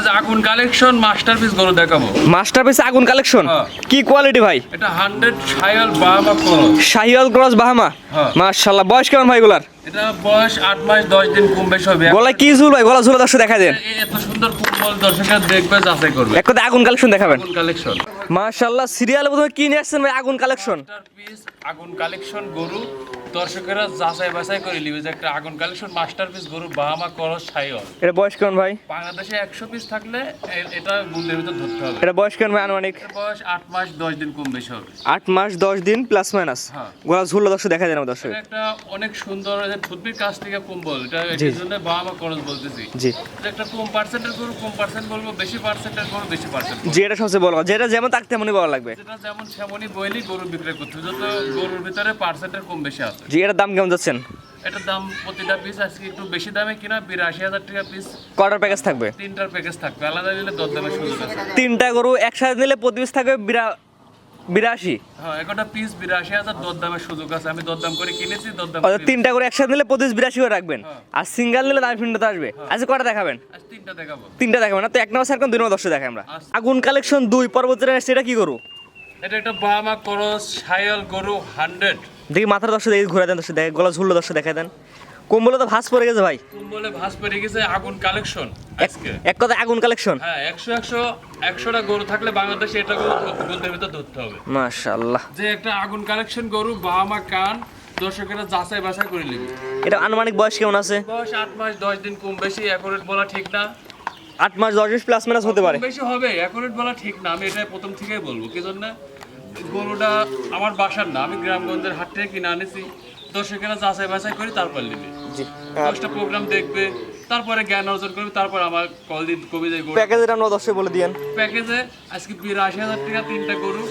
আজ আগুন collection masterpiece গরু দেখাবো। মাস্টারপিস আগুন কালেকশন হ্যাঁ। কি কোয়ালিটি ভাই? এটা হান্ড্রেড সায়াল বাবা করো শাহিওয়াল ক্রস বাহামা? হ্যাঁ। মাশাআল্লাহ বয়স কেমন ভাই গুলার এটা বয়স মাস দশ দিন কম বেশি হবে। কি ঝুল ভাই? গলা ঝুলে দর্শক দেখা দেন। এত সুন্দর দর্শকরা দেখবে যাচাই করবে। এক কথা আগুন কালেকশন দেখাবেন। আগুন কালেকশন মাশাআল্লাহ সিরিয়াল প্রথমে কি নিয়ে আসছেন ভাই আগুন কালেকশন মাস্টারপিস আগুন কালেকশন গরু। দর্শকেরা যাচাই বাছাই করে নিবে যে একটা আগুন কালেকশন মাস্টারপিস গরু বাহামা করস এটা বয়স কেমন ভাই? বাংলাদেশে একশো পিস থাকলে এটা ভিতর ধরতে হবে। এটা বয়স কেমন আনুমানিক? বয়স আট মাস দশ দিন কম বেশি হবে। আট মাস দশ দিন প্লাস মাইনাস হ্যাঁ। গলা ঝুল দর্শক দেখা দেন আমার দর্শক। একটা অনেক সুন্দর কাছ থেকে কম্বল এটা। এর জন্য বাবা করস বলতেছি। জি। একটা কম পার্সেন্টের গরু কম পার্সেন্ট বলব বেশি পার্সেন্টের গরু বেশি পার্সেন্ট যে এটা সবচেয়ে বড় যেটা যেমন তাক তেমনই ভালো লাগবে। যেটা যেমন সেমনই বইলেই গরু বিক্রয় করতে যত গরুর ভিতরে পার্সেন্টের কম বেশি আছে। জি এটার দাম কেমন যাচ্ছেন? এটার দাম প্রতিটা পিস আজকে একটু বেশি দামে কিনা বিরাশি হাজার টাকা পিস কটার প্যাকেজ থাকবে? তিনটার প্যাকেজ থাকবে আলাদা নিলে দর দামের সুযোগ আছে। তিনটা গরু একসাথে নিলে প্রতি পিস থাকবে বিরা- বিরাশি? হ্যাঁ একটা পিস বিরাশি হাজার দর দামের সুযোগ আছে। আমি দরদাম করে কিনেছি দরদাম তিনটা করে একসাথে নিলে প্রতি বিরাশি করে রাখবেন। হ্যাঁ। আর সিঙ্গেল নিলে দাম ফিন্ডতে আসবে। আজকে কটা দেখাবেন? আজ তিনটা দেখাবো। তিনটা দেখাবেন না? তো এক নম্বর স্যার দুই নম্বর দশটা দেখাই আমরা। আচ্ছা। আগুন কালেকশন দুই পরবর্তী সেটা কি করু এটা একটা বাহামা করস সায়াল গরু হান্ড্রেড দেখি মাথার দশটা দেখি ঘুরে দেন দশটা দেখে গলা ঝুললো দশটা দেখা দেন। কম্বলে তো ভাস পড়ে গেছে ভাই। বলে ভাস পেরে গেছে আগুন কালেকশন আজকে। এক কথা আগুন কালেকশন হ্যাঁ একশো একশো একশোটা গরু থাকলে বাংলাদেশে এটা গরুদের ভিতর ধরতে হবে। মাশাআল্লাহ। যে একটা আগুন কালেকশন গরু বাহামা কান দর্শকেরা যাচাই বাছাই করে নিবে। এটা আনুমানিক বয়স কেমন আছে? বয়স আট মাস দশ দিন কম বেশি অ্যাকুরেট বলা ঠিক না। আট মাস দশ প্লাস মাইনাস হতে পারে। বেশি হবে অ্যাকুরেট বলা ঠিক না আমি এটা প্রথম থেকেই বলব কি জন্য? গরুটা আমার বাসার না আমি গ্রামগঞ্জের হাট থেকে কিনে আনেছি। দর্শকেরা যাচাই বাছাই করি তারপর নিবে। দশটা প্রোগ্রাম দেখবে তারপরে জ্ঞান অর্জন করবে তারপর আমার কল দিন কবি যায় গরু। প্যাকেজের আমরা দশটা বলে দিয়েন। প্যাকেজে আজকে বিরাশি হাজার টাকা তিনটা গরু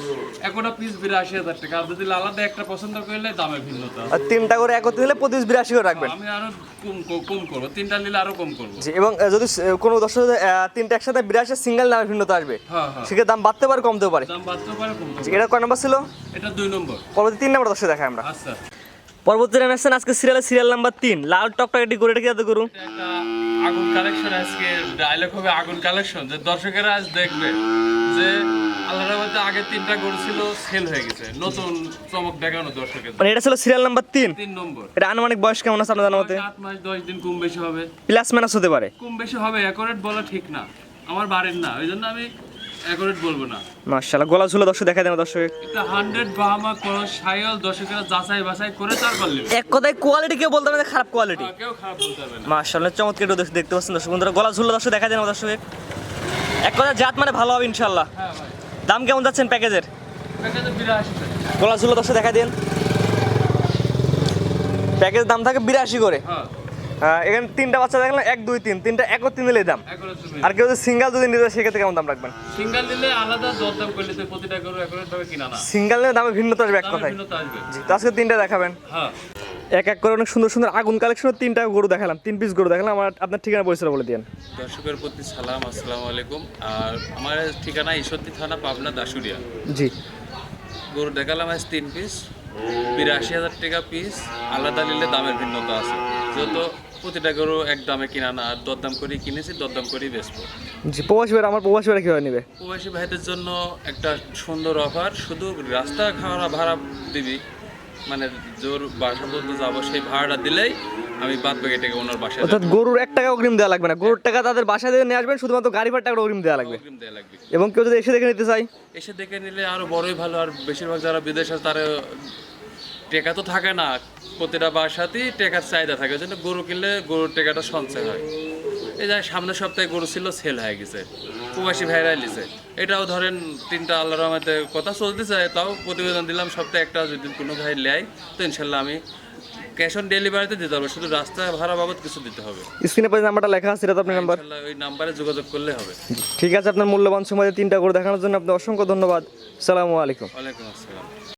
একটা পিস বিরাশি হাজার টাকা। আর যদি আলাদা একটা পছন্দ করলে দামে ভিন্নতা আর তিনটা করে একত্রে প্রতি পিস বিরাশি করে রাখবেন। আমি আরও কম কম- করব। তিনটা নিলে আরও কম করব। জি এবং যদি কোনো দর্শক যদি, তিনটা একসাথে বিরাশি সিঙ্গেল দামের ভিন্নতা আসবে। হ্যাঁ হ্যাঁ। সেক্ষেত্রে দাম বাড়তে পারে কমতেও পারে। দাম বাড়তেও পারে কমতে জি, এটা কয় নম্বর ছিল? এটা দুই নম্বর। পরবর্তী তিন নম্বর দর্শক দেখাই আমরা। আচ্ছা। পরবর্তী রান আসছেন আজকে সিরিয়ালের সিরিয়াল নাম্বার তিন। লাল টকটকাটি করে এটা কি এত করুন আগুন কালেকশন আজকে ডায়লগ হবে আগুন কালেকশন যে দর্শকেরা আজ দেখবে যে আল্লাহর মধ্যে আগে তিনটা গরু সেল হয়ে গেছে। নতুন চমক দেখানো দর্শকের মানে এটা ছিল সিরিয়াল নাম্বার তিন। তিন নম্বর। এটা আনুমানিক বয়স কেমন আছে আপনার জানার মতে? আট মাস দশ দিন কম বেশি হবে। প্লাস মাইনাস হতে পারে। কম বেশি হবে অ্যাকোরেট বলা ঠিক না। আমার বাড়ির না ওই জন্য আমি অ্যাকোরেট বলব না। মার্শাল্লাহ গলা ঝুলে দর্শক দেখা দেন দর্শক। এটা হান্ড্রেড বাহামা করস সাইল দর্শকেরা যাচাই বাছাই করে তারপর নেবে। এক কথায় কোয়ালিটি কেউ বলতে পারে খারাপ কোয়ালিটি হ্যাঁ, কেউ খারাপ বলতে হবে না। মার্শাল্লাহ চমৎকার দর্শক দেখতে পাচ্ছেন দর্শক বন্ধুরা গলা ঝুলে দর্শক দেখা দেন দর্শক। এক কথা জাত মানে ভালো হবে ইনশাল্লাহ হ্যাঁ ভাই। দাম কেমন যাচ্ছেন প্যাকেজের? প্যাকেজে বিরাশি টাকা। গলা ঝুলে দর্শক দেখা দেন। প্যাকেজের দাম থাকে বিরাশি করে। হ্যাঁ। এখানে তিনটা বাচ্চা দেখলাম এক দুই তিন। তিনটা একত্রিশ নিলে দাম। আর কেউ যদি সিঙ্গেল যদি নিতে সেক্ষেত্রে কেমন দাম রাখবেন? সিঙ্গেল নিলে আলাদা দরদাম করলে তো প্রতিটা গরু অ্যাকোরেট ভাবে কিনা না। সিঙ্গেল নিলে দামে ভিন্নতা আসবে এক কথায়। জি তো আজকে তিনটা দেখাবেন। হ্যাঁ। এক এক করে অনেক সুন্দর সুন্দর আগুন কালেকশনের তিনটা গরু দেখালাম তিন পিস গরু দেখালাম। আমার আপনার ঠিকানা পরিচয় বলে দিন দর্শকের প্রতি সালাম আসসালামু আলাইকুম। আর আমার ঠিকানা ঈশ্বরদী থানা পাবনা দাসুরিয়া জি। গরু দেখালাম আজ তিন পিস বিরাশি হাজার টাকা পিস আলাদা নিলে দামের ভিন্নতা আছে। যেহেতু প্রতিটা গরু এক দামে কিনা না আর দরদাম করে কিনেছি দরদাম করেই বেচবো। জি প্রবাসী ভাইরা আমার প্রবাসী ভাইরা কীভাবে নেবে? প্রবাসী ভাইদের জন্য একটা সুন্দর অফার শুধু রাস্তা খাওয়া ভাড়া দিবি। মানে জোর বাসা পর্যন্ত যাব সেই ভাড়াটা দিলেই আমি বাদ বাকি টাকা ওনার বাসায় অর্থাৎ গরুর এক টাকা অগ্রিম দেওয়া লাগবে না। গরুর টাকা তাদের বাসা দিয়ে নিয়ে আসবেন শুধুমাত্র গাড়ি ভাড়া টাকা অগ্রিম দেওয়া লাগবে। অগ্রিম দেওয়া লাগবে। এবং কেউ যদি এসে দেখে নিতে চাই এসে দেখে নিলে আরও বড়ই ভালো আর বেশিরভাগ যারা বিদেশ আছে তারা টেকা তো থাকে না প্রতিটা বাসাতেই টেকার চাহিদা থাকে ওই জন্য গরু কিনলে গরুর টেকাটা সঞ্চয় হয়। এই যে সামনের সপ্তাহে গরু ছিল সেল হয়ে গেছে প্রবাসী ভাইরা লিছে এটাও ধরেন তিনটা আল্লাহর রহমতে কথা চলতেছে তাও প্রতিবেদন দিলাম সপ্তাহে একটা যদি কোনো ভাই নেয় তো ইনশাল্লাহ আমি ক্যাশ অন ডেলিভারিতে দিতে হবে শুধু রাস্তা ভাড়া বাবদ কিছু দিতে হবে। স্ক্রিনে পরে নাম্বারটা লেখা আছে এটা তো আপনার নাম্বার ওই নাম্বারে যোগাযোগ করলে হবে। ঠিক আছে আপনার মূল্যবান সময় তিনটা গরু দেখানোর জন্য আপনার অসংখ্য ধন্যবাদ। সালামু আলাইকুম। ওয়ালাইকুম আসসালাম।